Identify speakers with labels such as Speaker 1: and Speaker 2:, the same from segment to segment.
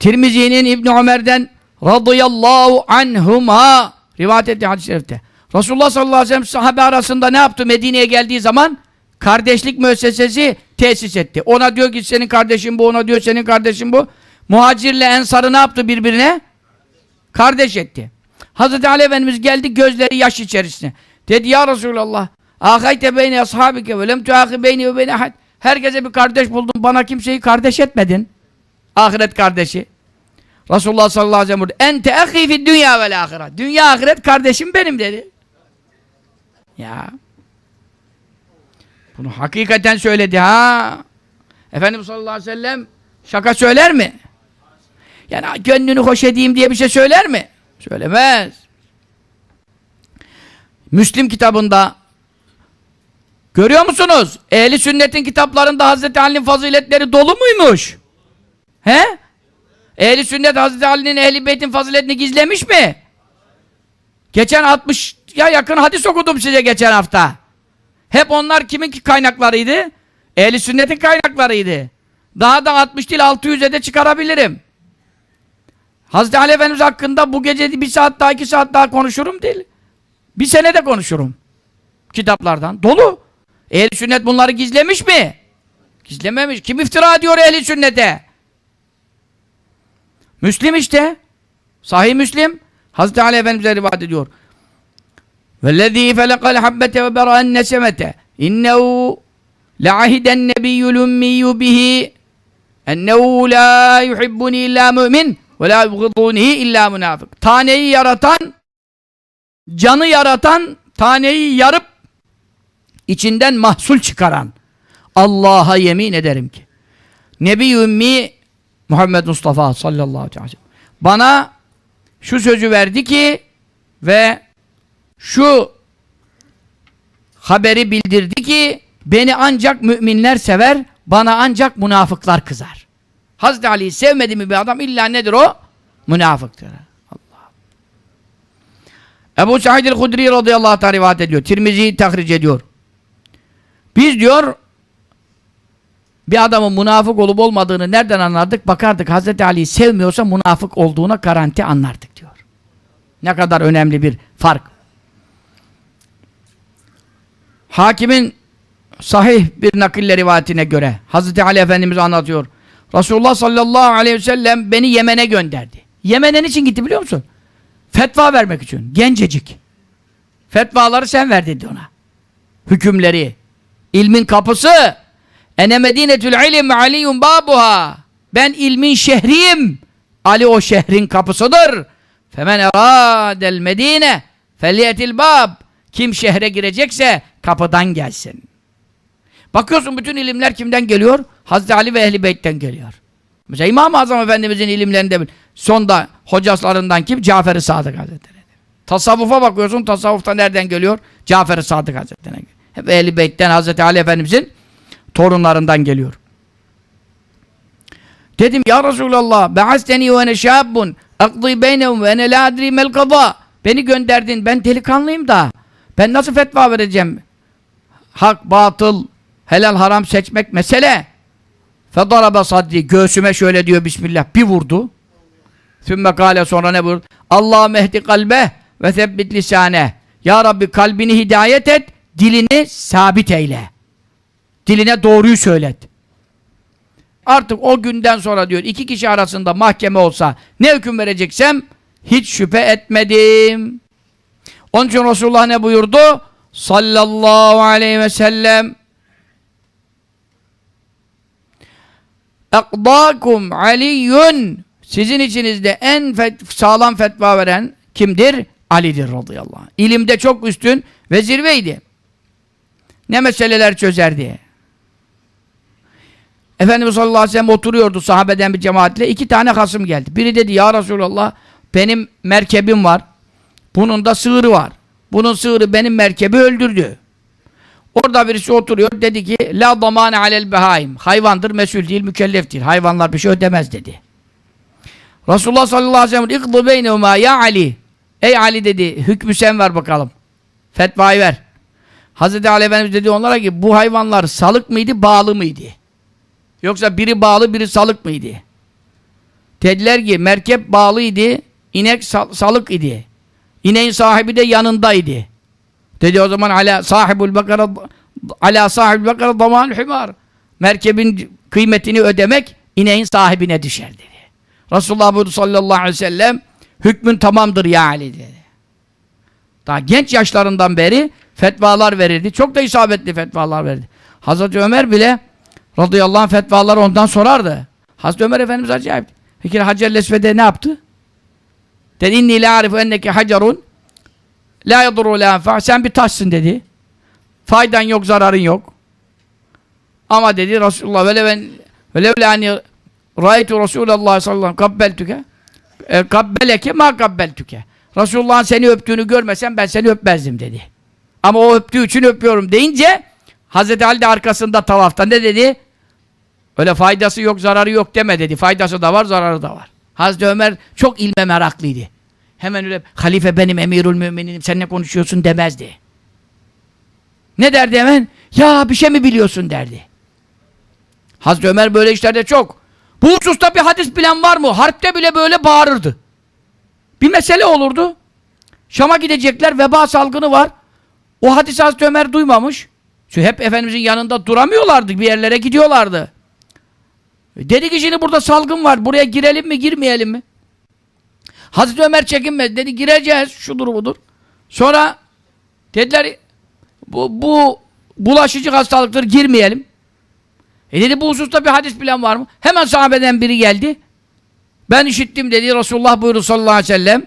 Speaker 1: Tirmizi'nin İbn Ömer'den radıyallahu anhuma rivayet ettiği hadis-i şerifte. Resulullah sallallahu aleyhi ve sellem sahabe arasında ne yaptı Medine'ye geldiği zaman? Kardeşlik müessesesi tesis etti. Ona diyor ki senin kardeşin bu, ona diyor senin kardeşin bu. Muhacirle ensarı ne yaptı birbirine? Kardeş etti. Hazreti Ali Efendimiz geldi gözleri yaş içerisine. Dedi ya Resulallah ahayte beyne ashabike ve lem tuahi beyni ve ahad. Herkese bir kardeş buldun bana kimseyi kardeş etmedin. Ahiret kardeşi. Resulullah sallallahu aleyhi ve sellem buyurdu. Ente ehi fid dünya vel ahiret. Dünya ahiret kardeşim benim dedi. Ya. Bunu hakikaten söyledi ha. Efendimiz sallallahu aleyhi ve sellem şaka söyler mi? Yani gönlünü hoş edeyim diye bir şey söyler mi? Söylemez. Müslim kitabında görüyor musunuz? Ehli sünnetin kitaplarında Hazreti Ali'nin faziletleri dolu muymuş? He? Ehli sünnet Hazreti Ali'nin ehli beytin faziletini gizlemiş mi? Geçen 60 ya yakın hadis okudum size geçen hafta. Hep onlar kimin ki kaynaklarıydı? Ehli sünnetin kaynaklarıydı. Daha da 60 değil 600'e de çıkarabilirim. Hazreti Ali Efendimiz hakkında bu gece bir saat daha iki saat daha konuşurum değil. Bir sene de konuşurum. Kitaplardan. Dolu. Ehli sünnet bunları gizlemiş mi? Gizlememiş. Kim iftira ediyor ehli sünnete? Müslim işte. Sahih Müslim. Hazreti Ali Efendimiz'e rivayet ediyor. وَالَّذ۪ي فَلَقَ الْحَبَّةَ وَبَرَأَ النَّسَمَةَ اِنَّهُ لَعَهِدَ النَّبِيُّ الْاُمِّيُّ بِهِ اَنَّهُ لَا يُحِبُّنِي اِلَّا مُؤْمِنٍ وَلَا يُبْغِضُونِهِ اِلَّا münafık. Taneyi yaratan, canı yaratan, taneyi yarıp içinden mahsul çıkaran Allah'a yemin ederim ki Nebi Ümmi Muhammed Mustafa sallallahu aleyhi ve sellem bana şu sözü verdi ki ve şu haberi bildirdi ki beni ancak müminler sever, bana ancak münafıklar kızar. Hazreti Ali'yi sevmedi mi bir adam illa nedir o? Münafıktır. Allah. Ebu Said el-Hudri radıyallahu ta'ala rivayet ediyor. Tirmizi'yi tahric ediyor. Biz diyor bir adamın münafık olup olmadığını nereden anlardık? Bakardık Hazreti Ali'yi sevmiyorsa münafık olduğuna garanti anlardık diyor. Ne kadar önemli bir fark. Hakimin sahih bir nakille rivayetine göre Hazreti Ali Efendimiz anlatıyor. Resulullah sallallahu aleyhi ve sellem beni Yemen'e gönderdi. Yemen'e için gitti biliyor musun? Fetva vermek için. Gencecik. Fetvaları sen ver dedi ona. Hükümleri. İlmin kapısı. Ene medinetül ilim aliyun babuha. Ben ilmin şehriyim. Ali o şehrin kapısıdır. Femen eradel medine feliyetil bab. Kim şehre girecekse kapıdan gelsin. Bakıyorsun bütün ilimler kimden geliyor? Hazreti Ali ve Ehli Beyt'ten geliyor. Mesela İmam-ı Azam Efendimizin ilimlerinde sonda hocaslarından kim? Cafer-i Sadık Hazretleri. Tasavvufa bakıyorsun, tasavvufta nereden geliyor? Cafer-i Sadık Hazretleri'ne geliyor. Hep Ehli Beyt'ten Hazreti Ali Efendimizin torunlarından geliyor. Dedim ya Resulallah be'asteni ve ene şabbun akdi beynehum ve ene la adri mel kaza beni gönderdin ben delikanlıyım da. Ben nasıl fetva vereceğim? Hak batıl helal haram seçmek mesele. Fedarabe sadri göğsüme şöyle diyor bismillah bir vurdu. Sümme kale sonra ne buyurdu? Allah mehdi kalbe ve sebbit lisane ya Rabbi kalbini hidayet et dilini sabit eyle diline doğruyu söylet artık o günden sonra diyor iki kişi arasında mahkeme olsa ne hüküm vereceksem hiç şüphe etmedim. Onun için Resulullah ne buyurdu? Sallallahu aleyhi ve sellem Ekdakum aliyyun Sizin içinizde en sağlam fetva veren kimdir? Ali'dir radıyallahu anh. İlimde çok üstün ve zirveydi. Ne meseleler çözerdi. Efendimiz sallallahu aleyhi ve sellem oturuyordu sahabeden bir cemaatle. iki tane hasım geldi. Biri dedi ya Resulallah benim merkebim var. Bunun da sığırı var. Bunun sığırı benim merkebi öldürdü. Orada birisi oturuyor. Dedi ki la damane alel behaim. Hayvandır mesul değil mükellef değil. Hayvanlar bir şey ödemez dedi. Resulullah sallallahu aleyhi ve sellem ikdı beynehuma ya Ali. Ey Ali dedi hükmü sen ver bakalım. Fetvayı ver. Hazreti Ali Efendimiz dedi onlara ki bu hayvanlar salık mıydı bağlı mıydı? Yoksa biri bağlı biri salık mıydı? Dediler ki merkep bağlıydı, inek sal- salık idi. İneğin sahibi de yanındaydı. Dedi o zaman ala sahibul bakara ala sahibul bakara damanul himar. Merkebin kıymetini ödemek ineğin sahibine düşer dedi. Resulullah buyurdu sallallahu aleyhi ve sellem hükmün tamamdır ya Ali dedi. Daha genç yaşlarından beri fetvalar verirdi. Çok da isabetli fetvalar verdi. Hazreti Ömer bile radıyallahu anh fetvaları ondan sorardı. Hazreti Ömer Efendimiz acayip. Peki Hacer Lesved'e ne yaptı? Dedi inni la arifu enneke hacerun la yadurru la yanfa. Sen bir taşsın dedi. Faydan yok, zararın yok. Ama dedi Resulullah vele ben velev la hani raitu Resulullah sallallahu aleyhi ve sellem kabbeltüke e, kabbeleke ma kabbeltüke. Resulullah'ın seni öptüğünü görmesem ben seni öpmezdim dedi. Ama o öptüğü için öpüyorum deyince Hazreti Ali de arkasında tavafta ne dedi? Öyle faydası yok, zararı yok deme dedi. Faydası da var, zararı da var. Hazreti Ömer çok ilme meraklıydı. Hemen öyle halife benim emirül mümininim sen ne konuşuyorsun demezdi. Ne derdi hemen? Ya bir şey mi biliyorsun derdi. Hazreti Ömer böyle işlerde çok. Bu hususta bir hadis bilen var mı? Harpte bile böyle bağırırdı. Bir mesele olurdu. Şam'a gidecekler, veba salgını var. O hadisi Hazreti Ömer duymamış. Çünkü hep Efendimizin yanında duramıyorlardı, bir yerlere gidiyorlardı. E Dedi ki şimdi burada salgın var, buraya girelim mi, girmeyelim mi? Hazreti Ömer çekinmedi, dedi gireceğiz, şudur budur. Sonra dediler, bu, bu bulaşıcı hastalıktır, girmeyelim. E dedi bu hususta bir hadis bilen var mı? Hemen sahabeden biri geldi. Ben işittim dedi Resulullah buyurdu sallallahu aleyhi ve sellem.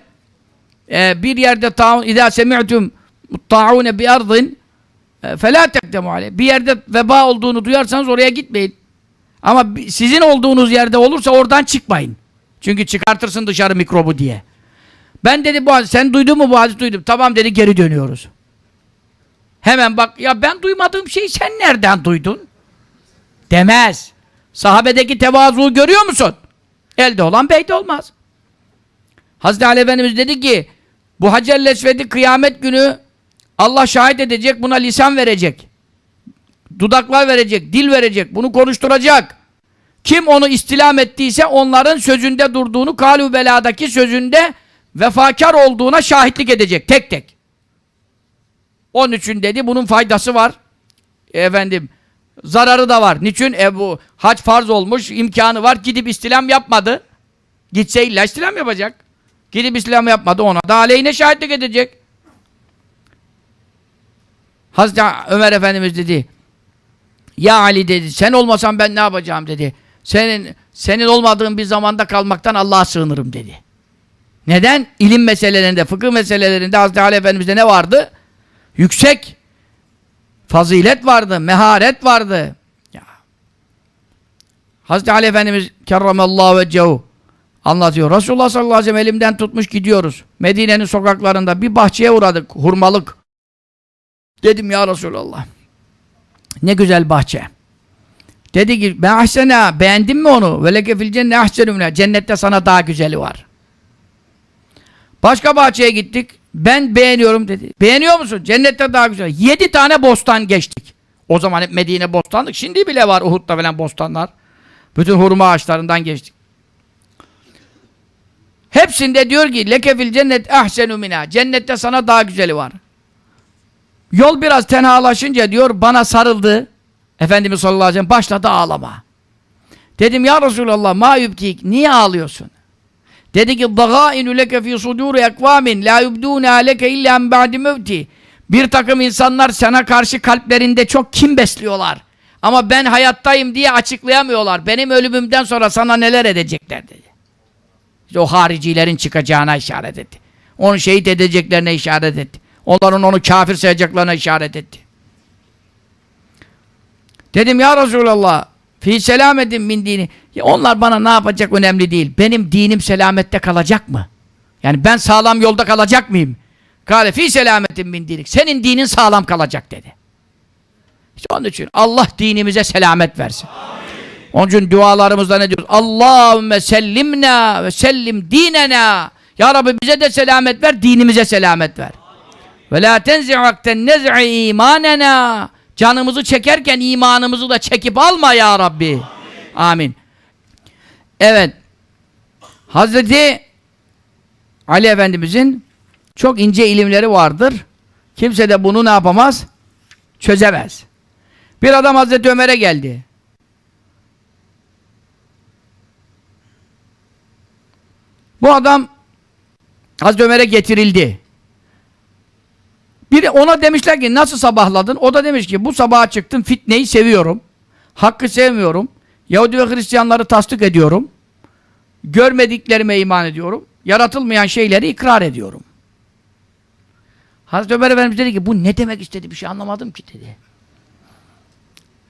Speaker 1: Ee, bir yerde taun idâ semi'tum ta'une bi ardın e, felâ tekdemu aleyh. Bir yerde veba olduğunu duyarsanız oraya gitmeyin. Ama sizin olduğunuz yerde olursa oradan çıkmayın. Çünkü çıkartırsın dışarı mikrobu diye. Ben dedi bu sen duydun mu bu hadis duydum. Tamam dedi geri dönüyoruz. Hemen bak ya ben duymadığım şeyi sen nereden duydun? Demez. Sahabedeki tevazuyu görüyor musun? Elde olan beyde olmaz. Hazreti Ali Efendimiz dedi ki bu Hacer Lesved'i kıyamet günü Allah şahit edecek, buna lisan verecek. Dudaklar verecek, dil verecek, bunu konuşturacak. Kim onu istilam ettiyse onların sözünde durduğunu, kalü beladaki sözünde vefakar olduğuna şahitlik edecek tek tek. Onun için dedi bunun faydası var. Efendim zararı da var. Niçin? E bu hac farz olmuş, imkanı var. Gidip istilam yapmadı. Gitse illa istilam yapacak. Gidip istilam yapmadı. Ona da aleyhine şahitlik edecek. Hazreti Ömer Efendimiz dedi. Ya Ali dedi. Sen olmasan ben ne yapacağım dedi. Senin senin olmadığın bir zamanda kalmaktan Allah'a sığınırım dedi. Neden? İlim meselelerinde, fıkıh meselelerinde Hazreti Ali Efendimiz'de ne vardı? Yüksek fazilet vardı, meharet vardı. Ya. Hazreti Ali Efendimiz kerramallahu vecehu anlatıyor. Resulullah sallallahu aleyhi ve sellem elimden tutmuş gidiyoruz. Medine'nin sokaklarında bir bahçeye uğradık, hurmalık. Dedim ya Resulallah. Ne güzel bahçe. Dedi ki ben ahsena beğendin mi onu? Ve leke fil cenne ahsenümne. Cennette sana daha güzeli var. Başka bahçeye gittik. Ben beğeniyorum dedi. Beğeniyor musun? Cennette daha güzel. Yedi tane bostan geçtik. O zaman hep Medine bostanlık. Şimdi bile var Uhud'da falan bostanlar. Bütün hurma ağaçlarından geçtik. Hepsinde diyor ki lekefil cennet ahsenu. Cennette sana daha güzeli var. Yol biraz tenhalaşınca diyor bana sarıldı. Efendimiz sallallahu aleyhi ve sellem başladı ağlama. Dedim ya Resulallah ma yübkik niye ağlıyorsun? Dedi ki dagâinü leke fî sudûri ekvâmin lâ yubdûne leke illâ min ba'di mevti. Bir takım insanlar sana karşı kalplerinde çok kim besliyorlar. Ama ben hayattayım diye açıklayamıyorlar. Benim ölümümden sonra sana neler edecekler dedi. İşte o haricilerin çıkacağına işaret etti. Onu şehit edeceklerine işaret etti. Onların onu kafir sayacaklarına işaret etti. Dedim ya Resulallah fi selametin min dini. Ya onlar bana ne yapacak önemli değil. Benim dinim selamette kalacak mı? Yani ben sağlam yolda kalacak mıyım? Kale fi selametin min dinik. Senin dinin sağlam kalacak dedi. İşte onun için Allah dinimize selamet versin. Onun için dualarımızda ne diyoruz? Allahümme sellimna ve sellim dinena. Ya Rabbi bize de selamet ver, dinimize selamet ver. Ve la tenzi'akten nez'i imanena. Canımızı çekerken imanımızı da çekip alma ya Rabbi. Amin. Evet. Hazreti Ali Efendimizin çok ince ilimleri vardır. Kimse de bunu ne yapamaz? Çözemez. Bir adam Hazreti Ömer'e geldi. Bu adam Hazreti Ömer'e getirildi. Bir ona demişler ki nasıl sabahladın? O da demiş ki bu sabaha çıktım fitneyi seviyorum. Hakkı sevmiyorum. Yahudi ve Hristiyanları tasdik ediyorum. Görmediklerime iman ediyorum. Yaratılmayan şeyleri ikrar ediyorum. Hazreti Ömer Efendimiz dedi ki bu ne demek istedi bir şey anlamadım ki dedi.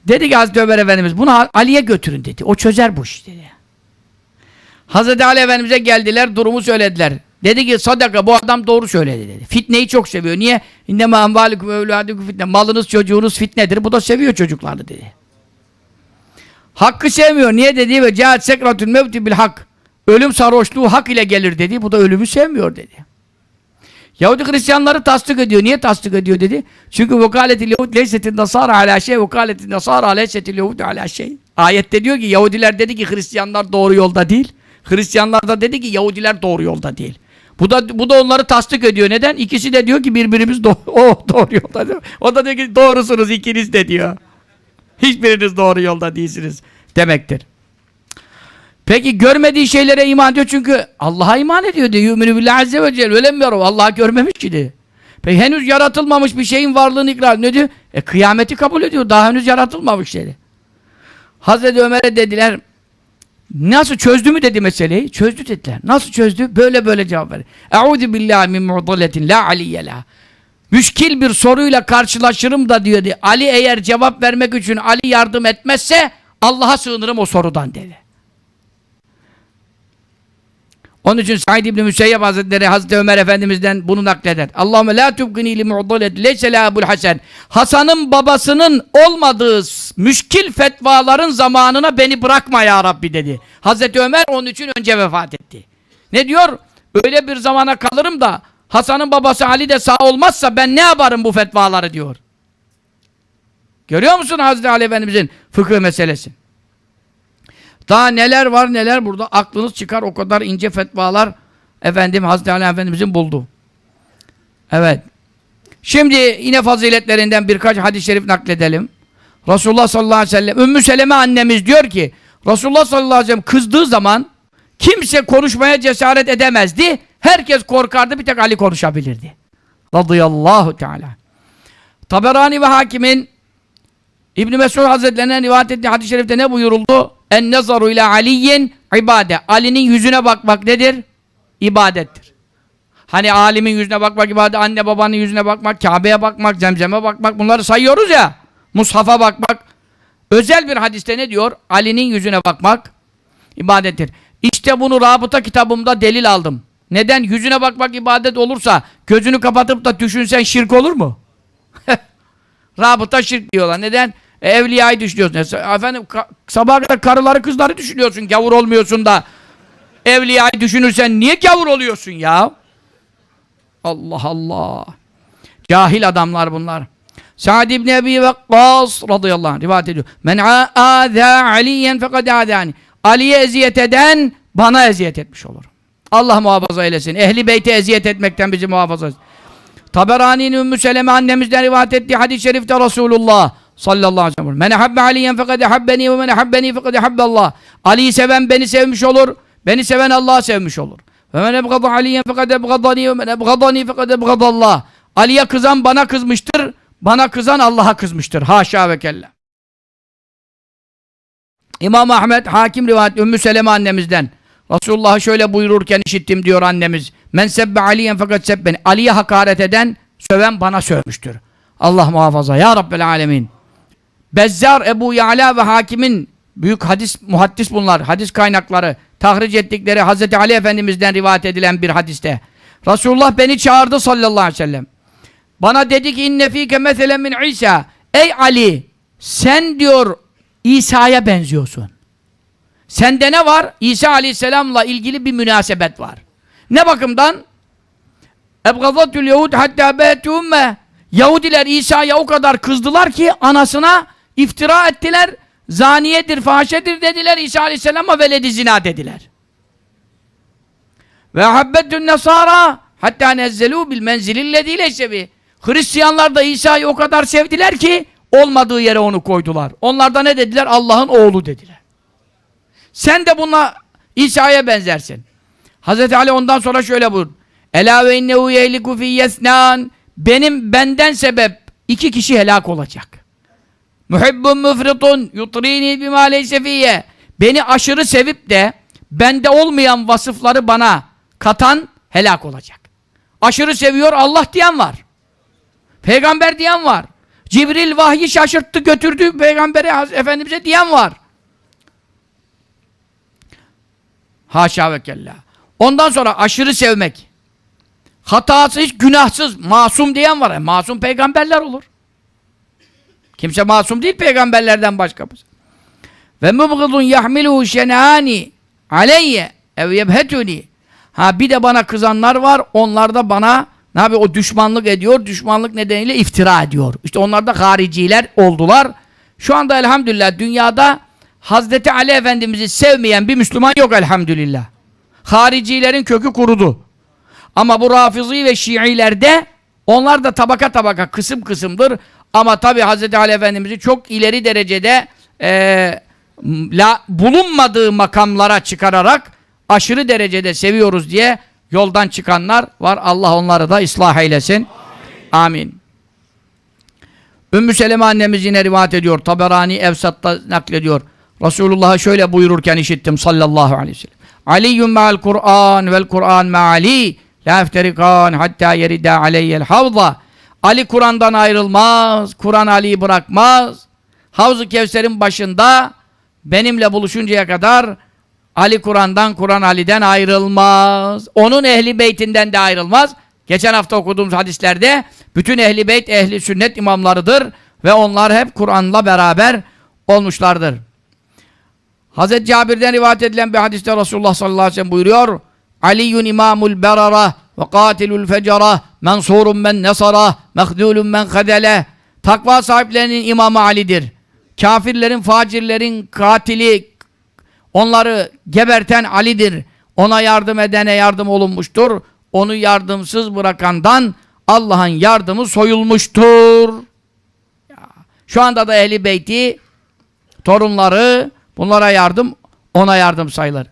Speaker 1: Dedi ki Hazreti Ömer Efendimiz bunu Ali'ye götürün dedi. O çözer bu işi dedi. Hazreti Ali Efendimiz'e geldiler durumu söylediler. Dedi ki sadaka bu adam doğru söyledi dedi. Fitneyi çok seviyor. Niye? İnnema amvalikum evladukum fitne. Malınız çocuğunuz fitnedir. Bu da seviyor çocuklarını dedi. Hakkı sevmiyor. Niye dedi? Ve cahat sekratül mevti bil hak. Ölüm sarhoşluğu hak ile gelir dedi. Bu da ölümü sevmiyor dedi. Yahudi Hristiyanları tasdik ediyor. Niye tasdik ediyor dedi? Çünkü vekaletil Yahud leysetin nasara ala şey vekaletin nasara leysetil Yahud ala şey. Ayette diyor ki Yahudiler dedi ki Hristiyanlar doğru yolda değil. Hristiyanlar da dedi ki Yahudiler doğru yolda değil. Bu da bu da onları tasdik ediyor. Neden? İkisi de diyor ki birbirimiz doğru, yolda. O da diyor ki doğrusunuz ikiniz de diyor. Hiçbiriniz doğru yolda değilsiniz demektir. Peki görmediği şeylere iman ediyor çünkü Allah'a iman ediyor diyor. Yümünü billahi azze ve celle. Öyle mi diyor? Allah'ı görmemiş ki diyor. Peki henüz yaratılmamış bir şeyin varlığını ikrar ne diyor? E kıyameti kabul ediyor. Daha henüz yaratılmamış şey. Hazreti Ömer'e dediler Nasıl çözdü mü dedi meseleyi? Çözdü dediler. Nasıl çözdü? Böyle böyle cevap verdi. Eûzü billahi min mu'daletin la aliyye la. Müşkil bir soruyla karşılaşırım da diyordu. Ali eğer cevap vermek için Ali yardım etmezse Allah'a sığınırım o sorudan dedi. Onun için Said İbni Müseyyep Hazretleri Hazreti Ömer Efendimiz'den bunu nakleder. Allahümme la tubgini li mu'dalet leyse Ebul Hasan. Hasan'ın babasının olmadığı müşkil fetvaların zamanına beni bırakma ya Rabbi dedi. Hazreti Ömer onun için önce vefat etti. Ne diyor? Öyle bir zamana kalırım da Hasan'ın babası Ali de sağ olmazsa ben ne yaparım bu fetvaları diyor. Görüyor musun Hazreti Ali Efendimiz'in fıkıh meselesi? Daha neler var neler burada aklınız çıkar o kadar ince fetvalar efendim Hazreti Ali Efendimizin buldu. Evet. Şimdi yine faziletlerinden birkaç hadis-i şerif nakledelim. Resulullah sallallahu aleyhi ve sellem Ümmü Seleme annemiz diyor ki Resulullah sallallahu aleyhi ve sellem kızdığı zaman kimse konuşmaya cesaret edemezdi. Herkes korkardı bir tek Ali konuşabilirdi. Radıyallahu teala. Taberani ve Hakim'in İbn Mesud Hazretlerine rivayet ettiği hadis-i şerifte ne buyuruldu? En nazaru ile aliyin ibade. Ali'nin yüzüne bakmak nedir? İbadettir. Hani alimin yüzüne bakmak ibadet, anne babanın yüzüne bakmak, Kabe'ye bakmak, zemzeme bakmak bunları sayıyoruz ya. Mushaf'a bakmak. Özel bir hadiste ne diyor? Ali'nin yüzüne bakmak ibadettir. İşte bunu rabıta kitabımda delil aldım. Neden? Yüzüne bakmak ibadet olursa gözünü kapatıp da düşünsen şirk olur mu? rabıta şirk diyorlar. Neden? Evliyayı düşünüyorsun. Efendim sabah kadar karıları kızları düşünüyorsun. Gavur olmuyorsun da evliyayı düşünürsen niye gavur oluyorsun ya? Allah Allah. Cahil adamlar bunlar. Sa'd ibn Ebi Vakkas radıyallahu anh rivayet ediyor. Men âzâ aliyen fekad âzâni. Ali'ye eziyet eden bana eziyet etmiş olur. Allah muhafaza eylesin. Ehli beyti eziyet etmekten bizi muhafaza etsin. Taberani'nin Ümmü Seleme annemizden rivayet ettiği hadis-i şerifte Resulullah sallallahu aleyhi ve sellem. Men habbe aliyen fekad habbeni ve men habbeni fekad habballah. Ali'yi seven beni sevmiş olur. Beni seven Allah'ı sevmiş olur. Ve men ebgadu aliyen fekad ebgadani ve men ebgadani fekad ebgadallah. Ali'ye kızan bana kızmıştır. Bana kızan Allah'a kızmıştır. Haşa ve kella. İmam Ahmet hakim rivayet Ümmü Seleme annemizden. Resulullah şöyle buyururken işittim diyor annemiz. Men sebbe aliyen fakat sebbeni. Ali'ye hakaret eden, söven bana sövmüştür. Allah muhafaza. Ya Rabbel alemin. Bezzar, Ebu Ya'la ve Hakim'in büyük hadis, muhaddis bunlar, hadis kaynakları, tahric ettikleri Hazreti Ali Efendimiz'den rivayet edilen bir hadiste. Resulullah beni çağırdı sallallahu aleyhi ve sellem. Bana dedi ki inne fike meselen min İsa. Ey Ali, sen diyor İsa'ya benziyorsun. Sende ne var? İsa aleyhisselamla ilgili bir münasebet var. Ne bakımdan? Ebgazatül Yahud hatta be'tumme Yahudiler İsa'ya o kadar kızdılar ki anasına iftira ettiler. Zaniyedir, fahşedir dediler. İsa aleyhisselama veledi zina dediler. Ve habbetün nesara hatta nezzelu bil menzilillezî leşebi. Hristiyanlar da İsa'yı o kadar sevdiler ki olmadığı yere onu koydular. Onlar da ne dediler? Allah'ın oğlu dediler. Sen de buna İsa'ya benzersin. Hazreti Ali ondan sonra şöyle buyurdu. Ela ve innehu yehliku fi yesnan. Benim benden sebep iki kişi helak olacak. Muhibbun müfritun yutrini bima leyse fiyye. Beni aşırı sevip de bende olmayan vasıfları bana katan helak olacak. Aşırı seviyor Allah diyen var. Peygamber diyen var. Cibril vahyi şaşırttı götürdü peygambere Efendimiz'e diyen var. Haşa ve kella. Ondan sonra aşırı sevmek. Hatasız, günahsız, masum diyen var. E, masum peygamberler olur. Kimse masum değil peygamberlerden başkamız. Ve mubgıdun yahmiluhu şenani aleyye ev yebhetuni. Ha bir de bana kızanlar var. Onlar da bana ne yapıyor? O düşmanlık ediyor. Düşmanlık nedeniyle iftira ediyor. İşte onlar da hariciler oldular. Şu anda elhamdülillah dünyada Hazreti Ali Efendimiz'i sevmeyen bir Müslüman yok elhamdülillah. Haricilerin kökü kurudu. Ama bu Rafizi ve Şiilerde onlar da tabaka tabaka kısım kısımdır. Ama tabi Hz. Ali Efendimiz'i çok ileri derecede eee, la, bulunmadığı makamlara çıkararak aşırı derecede seviyoruz diye yoldan çıkanlar var. Allah onları da ıslah eylesin. Amin. Ümmü Seleme annemiz yine rivayet ediyor. Taberani Evsat'ta naklediyor. Resulullah'ı şöyle buyururken işittim sallallahu aleyhi ve sellem. Aliyyum ma'al Kur'an vel Kur'an ma'ali la efterikan hatta yerida aleyyel havza. Ali Kur'an'dan ayrılmaz, Kur'an Ali'yi bırakmaz. Havz-ı Kevser'in başında benimle buluşuncaya kadar Ali Kur'an'dan, Kur'an Ali'den ayrılmaz. Onun ehli beytinden de ayrılmaz. Geçen hafta okuduğumuz hadislerde bütün ehli beyt ehli sünnet imamlarıdır ve onlar hep Kur'an'la beraber olmuşlardır. Hazreti Cabir'den rivayet edilen bir hadiste Resulullah sallallahu aleyhi ve sellem buyuruyor Aliyyun imamul berara ve katilul fecara mensurun men nesara mehdulun men khadele Takva sahiplerinin imamı Ali'dir. Kafirlerin, facirlerin katili, onları geberten Ali'dir. Ona yardım edene yardım olunmuştur. Onu yardımsız bırakandan Allah'ın yardımı soyulmuştur. Şu anda da Ehli Beyti torunları bunlara yardım ona yardım sayılır.